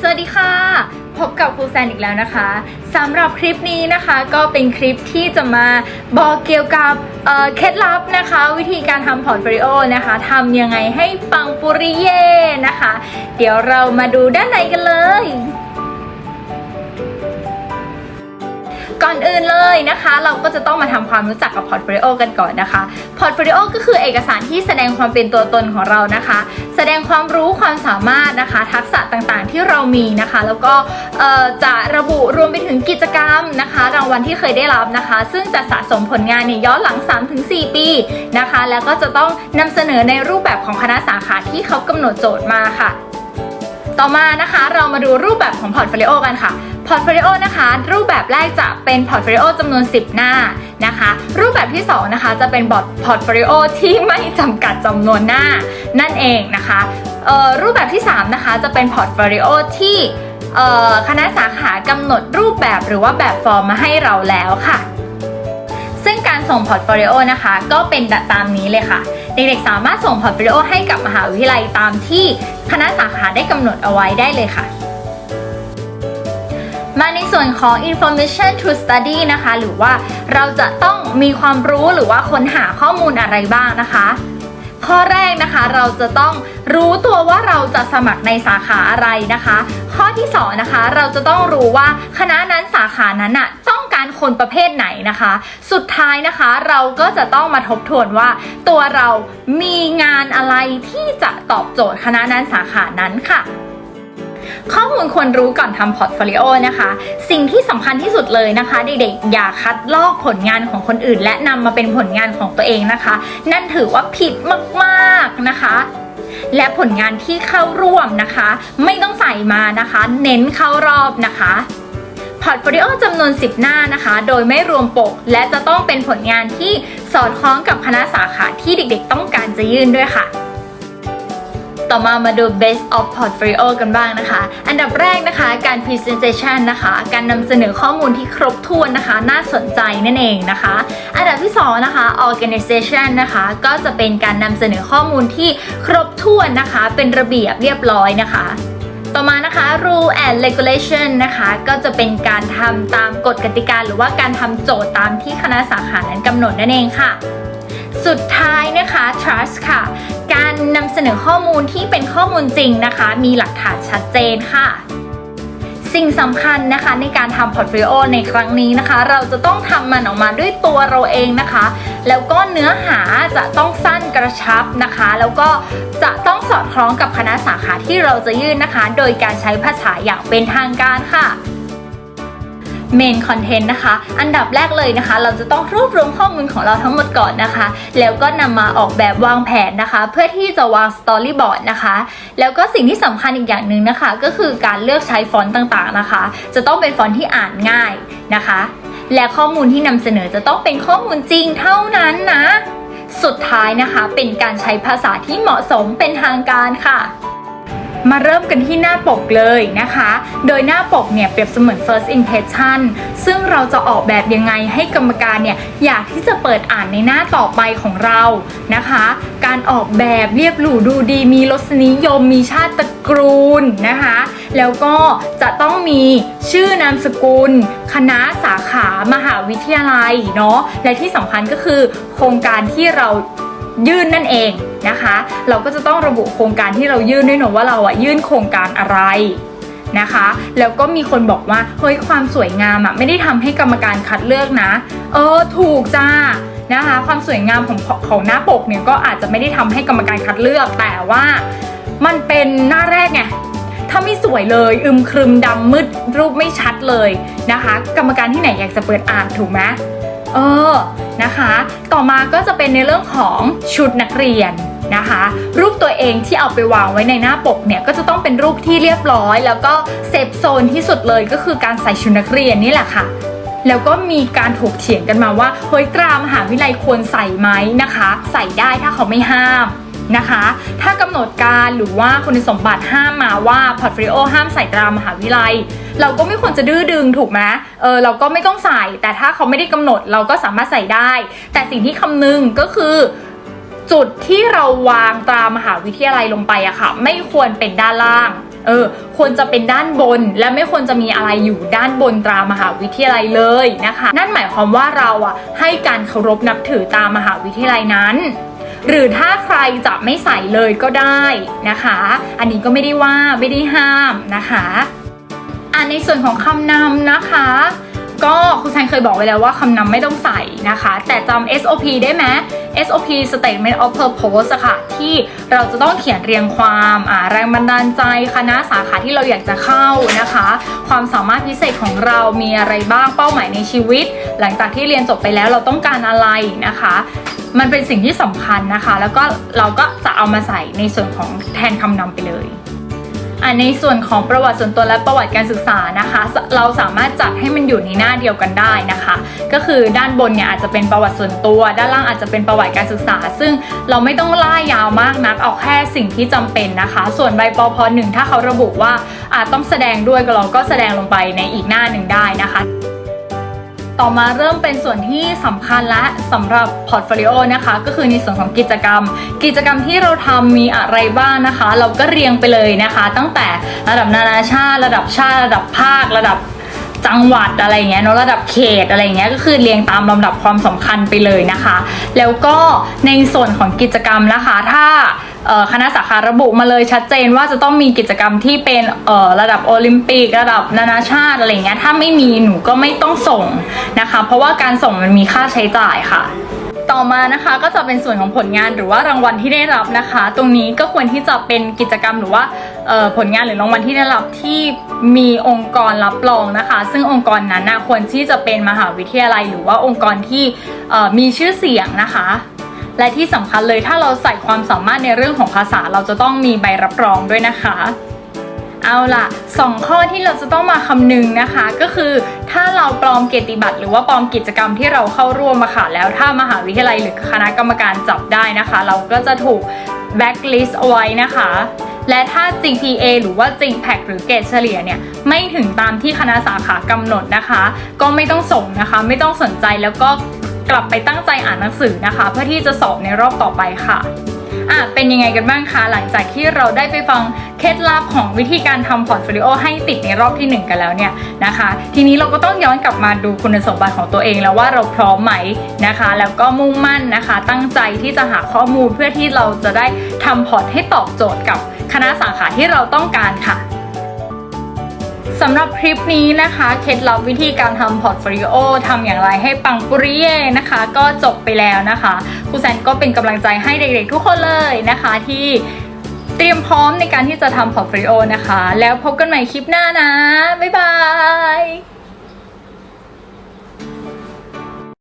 สวัสดีค่ะ พบกับครูแซนอีกแล้วนะคะสำหรับคลิปนี้นะคะก็เป็นคลิปที่จะมาบอกเกี่ยวกับเเคล็ดลับนะคะ วิธีการทำพอร์ตโฟลิโอนะคะทำยังไงให้ปังปุริเย่นะคะ เดี๋ยวเรามาดูด้านในกันเลยก่อนอื่นเลยนะคะ เราก็จะต้องมาทำความรู้จักกับพอร์ตโฟลิโอกันก่อนนะคะพอร์ตโฟลิโอก็คือเอกสารที่แสดงความเป็นตัวตนของเรานะคะ แสดงความรู้ความสามารถนะคะ ทักษะ ที่เรามีนะคะ แล้วก็จะระบุรวมไปถึงกิจกรรมนะคะ รางวัลที่เคยได้รับนะคะ ซึ่งจะสะสมผลงานเนี่ยย้อนหลัง 3-4 ปีนะคะ แล้วก็จะต้องนำเสนอในรูปแบบของคณะสาขาที่เขากำหนดโจทย์มาค่ะ ต่อมานะคะเรามาดูรูปแบบของพอร์ตโฟลิโอกันค่ะพอร์ตโฟลิโอนะคะ รูปแบบแรกจะเป็นพอร์ตโฟลิโอจำนวน 10 หน้านะคะ รูปแบบที่ 2 นะคะ จะเป็นบอร์ดพอร์ตโฟลิโอที่ไม่จำกัดจำนวนหน้านั่นเองนะคะ รูปแบบที่ 3 นะคะ จะเป็นพอร์ตโฟลิโอที่คณะสาขากำหนดรูปแบบหรือว่าแบบฟอร์มมาให้เราแล้วค่ะ ซึ่งการส่งพอร์ตโฟลิโอนะคะ ก็เป็นตามนี้เลยค่ะ เด็กๆสามารถส่งพอร์ตโฟลิโอให้กับมหาวิทยาลัยตามที่คณะสาขาได้กำหนดเอาไว้ได้เลยค่ะ มาในส่วนของ information to study นะคะ หรือว่าเราจะต้องมีความรู้หรือว่าค้นหาข้อมูลอะไรบ้างนะคะ ข้อแรกนะคะ เราจะต้องรู้ตัวว่าเราจะสมัครในสาขาอะไรนะคะ ข้อที่สองนะคะเราจะต้องรู้ว่าคณะนั้นสาขานั้นอะต้องการคนประเภทไหนนะคะ สุดท้ายนะคะเราก็จะต้องมาทบทวนว่า ตัวเรามีงานอะไรที่จะตอบโจทย์คณะนั้นสาขานั้นค่ะ มูลควรรู้ก่อนทำพอร์ตโฟลิโอนะคะ สิ่งที่สำคัญที่สุดเลยนะคะ เด็กๆ อย่าคัดลอกผลงานของคนอื่น และนำมาเป็นผลงานของตัวเองนะคะ นั่นถือว่าผิดมากๆนะคะและผลงานที่เข้าร่วมนะคะ ไม่ต้องใส่มานะคะ เน้นเข้ารอบนะคะพอร์ตโฟลิโอจำนวน 10 หน้านะคะ โดยไม่รวมปก และจะต้องเป็นผลงานที่สอดคล้องกับคณะสาขาที่เด็กๆต้องการจะยื่นด้วยค่ะ ต่อมามาดู base of portfolio กันบ้างนะคะ อันดับแรกนะคะการ presentation นะคะ การนำเสนอข้อมูลที่ครบถ้วนนะคะ น่าสนใจนั่นเองนะคะ อันดับที่2นะคะ organization นะคะก็จะเป็นการนำเสนอข้อมูลที่ครบถ้วนนะคะ เป็นระเบียบเรียบร้อยนะคะต่อมานะคะ rule and regulation นะคะ ก็จะเป็นการทำตามกฎกติกาหรือว่าการทำโจทย์ตามที่คณะสาขานั้นกำหนดนั่นเองค่ะ สุดท้ายนะคะ trust ค่ะ การนำเสนอข้อมูลที่เป็นข้อมูลจริงนะคะ มีหลักฐานชัดเจนค่ะ สิ่งสำคัญนะคะในการทำพอร์ตโฟลิโอในครั้งนี้นะคะ เราจะต้องทำมันออกมาด้วยตัวเราเองนะคะ แล้วก็เนื้อหาจะต้องสั้นกระชับนะคะ แล้วก็จะต้องสอดคล้องกับคณะสาขาที่เราจะยื่นนะคะ โดยการใช้ภาษาอย่างเป็นทางการค่ะ เมนคอนเทนต์นะคะ อันดับแรกเลยนะคะ เราจะต้องรวบรวมข้อมูลของเราทั้งหมดก่อนนะคะ แล้วก็นำมาออกแบบวางแผนนะคะ เพื่อที่จะวางสตอรี่บอร์ดนะคะ แล้วก็สิ่งที่สำคัญอีกอย่างหนึ่งนะคะ ก็คือการเลือกใช้ฟอนต์ต่างๆนะคะ จะต้องเป็นฟอนต์ที่อ่านง่ายนะคะ และข้อมูลที่นำเสนอจะต้องเป็นข้อมูลจริงเท่านั้นนะ สุดท้ายนะคะ เป็นการใช้ภาษาที่เหมาะสมเป็นทางการค่ะ มาเริ่มกันที่หน้าปกเลยนะคะ โดยหน้าปกเนี่ยเปรียบเสมือน first impression ซึ่งเราจะออกแบบยังไงให้กรรมการเนี่ยอยากที่จะเปิดอ่านในหน้าต่อไปของเรานะคะ การออกแบบเรียบหรูดูดี มีรสนิยม มีชาติตระกูลนะคะ แล้วก็จะต้องมีชื่อนามสกุล คณะสาขามหาวิทยาลัยเนาะและที่สำคัญก็คือโครงการที่เรา ยื่นนั่นเองนะคะ เราก็จะต้องระบุโครงการที่เรายื่นด้วยเนะว่าเราอะยื่นโครงการอะไรนะคะ แล้วก็มีคนบอกว่าเฮ้ยความสวยงามอะไม่ได้ทำให้กรรมการคัดเลือกนะ เออถูกจ้านะคะ ความสวยงามของของหน้าปกเนี่ยก็อาจจะไม่ได้ทำให้กรรมการคัดเลือก แต่ว่ามันเป็นหน้าแรกไงถ้าไม่สวยเลยอึมครึมดำมืดรูปไม่ชัดเลยนะคะ กรรมการที่ไหนอยากจะเปิดอ่านถูกไหม เออนะคะ ต่อมาก็จะเป็นในเรื่องของชุดนักเรียนนะคะ รูปตัวเองที่เอาไปวางไว้ในหน้าปกเนี่ยก็จะต้องเป็นรูปที่เรียบร้อย แล้วก็เซฟโซนที่สุดเลยก็คือการใส่ชุดนักเรียนนี่แหละค่ะแล้วก็มีการถกเถียงกันมาว่าเฮ้ยตรามหาวิทยาลัยควรใส่ไหมนะคะ ใส่ได้ถ้าเขาไม่ห้าม นะคะ ถ้ากำหนดการหรือว่าคุณสมบัติห้ามมาว่าพอร์ตโฟลิโอห้ามใส่ตรามหาวิทยาลัย เราก็ไม่ควรจะดื้อดึงถูกไหมเออเราก็ไม่ต้องใส่ แต่ถ้าเขาไม่ได้กำหนดเราก็สามารถใส่ได้ แต่สิ่งที่คำนึงก็คือจุดที่เราวางตรามหาวิทยาลัยลงไปอะค่ะ ไม่ควรเป็นด้านล่างเออควรจะเป็นด้านบนและไม่ควรจะมีอะไรอยู่ด้านบนตรามหาวิทยาลัยเลยนะคะ นั่นหมายความว่าเราอะให้การเคารพนับถือตามมหาวิทยาลัยนั้น หรือถ้าใครจะไม่ใส่เลยก็ได้นะคะ อันนี้ก็ไม่ได้ว่าไม่ได้ห้ามนะคะอะในส่วนของคำนำนะคะ ก็ครูแซนเคยบอกไว้แล้วว่าคำนำไม่ต้องใส่นะคะ แต่จำ SOP ได้ไหม SOP Statement of Purpose อะค่ะ ที่เราจะต้องเขียนเรียงความอ่าแรงบันดาลใจคณะสาขาที่เราอยากจะเข้านะคะ ความสามารถพิเศษของเรามีอะไรบ้างเป้าหมายในชีวิต หลังจากที่เรียนจบไปแล้วเราต้องการอะไรนะคะ มันเป็นสิ่งที่สำคัญนะคะ แล้วก็เราก็จะเอามาใส่ในส่วนของแทนคำนำไปเลยอะในส่วนของประวัติส่วนตัวและประวัติการศึกษานะคะ เราสามารถจัดให้มันอยู่ในหน้าเดียวกันได้นะคะ ก็คือด้านบนเนี่ยอาจจะเป็นประวัติส่วนตัว ด้านล่างอาจจะเป็นประวัติการศึกษา ซึ่งเราไม่ต้องล่ายาวมากนักเอาแค่สิ่งที่จำเป็นนะคะ ส่วนใบปพหนึ่งถ้าเขาระบุว่าอาจต้องแสดงด้วยก็เราก็แสดงลงไปในอีกหน้าหนึ่งได้นะคะ ต่อมาเริ่มเป็นส่วนที่สำคัญและสำหรับพอร์ตโฟลิโอนะคะ ก็คือในส่วนของกิจกรรม กิจกรรมที่เราทำมีอะไรบ้างนะคะ เราก็เรียงไปเลยนะคะ ตั้งแต่ระดับนานาชาติ ระดับชาติ ระดับภาค ระดับจังหวัดอะไรเงี้ยเนอะระดับเขตอะไรเงี้ยก็คือเรียงตามลำดับความสำคัญไปเลยนะคะ แล้วก็ในส่วนของกิจกรรมนะคะ ถ้าคณะสาขาระบุมาเลยชัดเจนว่าจะต้องมีกิจกรรมที่เป็นระดับโอลิมปิกระดับนานาชาติอะไรเงี้ยถ้าไม่มีหนูก็ไม่ต้องส่งนะคะ เพราะว่าการส่งมันมีค่าใช้จ่ายค่ะต่อมานะคะก็จะเป็นส่วนของผลงานหรือว่ารางวัลที่ได้รับนะคะ ตรงนี้ก็ควรที่จะเป็นกิจกรรมหรือว่าผลงานหรือรางวัลที่ได้รับที่มีองค์กรรับรองนะคะ ซึ่งองค์กรนั้นนะควรที่จะเป็นมหาวิทยาลัย หรือว่าองค์กรที่มีชื่อเสียงนะคะ และที่สำคัญเลยถ้าเราใส่ความสามารถในเรื่องของภาษาเราจะต้องมีใบรับรองด้วยนะคะเอาล่ะสองข้อที่เราจะต้องมาคำนึงนะคะ ก็คือถ้าเราปลอมเกียรติบัตรหรือว่าปลอมกิจกรรมที่เราเข้าร่วมมาค่ะแล้วถ้ามหาวิทยาลัยหรือคณะกรรมการจับได้นะคะ เราก็จะถูก blacklist เอาไว้นะคะ และถ้า GPA หรือว่า GPAC หรือเกรดเฉลี่ยเนี่ย ไม่ถึงตามที่คณะสาขากำหนดนะคะ ก็ไม่ต้องส่งนะคะ ไม่ต้องสนใจแล้วก็ กลับไปตั้งใจอ่านหนังสือนะคะ เพื่อที่จะสอบในรอบต่อไปค่ะอะเป็นยังไงกันบ้างคะหลังจากที่เราได้ไปฟังเคล็ดลับของวิธีการทำพอร์ตโฟลิโอให้ติดในรอบที่ 1 กันแล้วเนี่ยนะคะ ทีนี้เราก็ต้องย้อนกลับมาดูคุณสมบัติของตัวเองแล้วว่าเราพร้อมไหมนะคะ แล้วก็มุ่งมั่นนะคะ ตั้งใจที่จะหาข้อมูลเพื่อที่เราจะได้ทำพอร์ตให้ตอบโจทย์กับคณะสาขาที่เราต้องการค่ะ สำหรับคลิปนี้นะคะเคล็ดลับวิธีการทำพอร์ตโฟลิโอทำอย่างไรให้ปังปุริเย่นะคะ ก็จบไปแล้วนะคะครูแซนก็เป็นกำลังใจให้เด็กๆทุกคนเลยนะคะที่เตรียมพร้อมในการที่จะทำพอร์ตโฟลิโอนะคะ แล้วพบกันใหม่คลิปหน้านะ บ๊ายบาย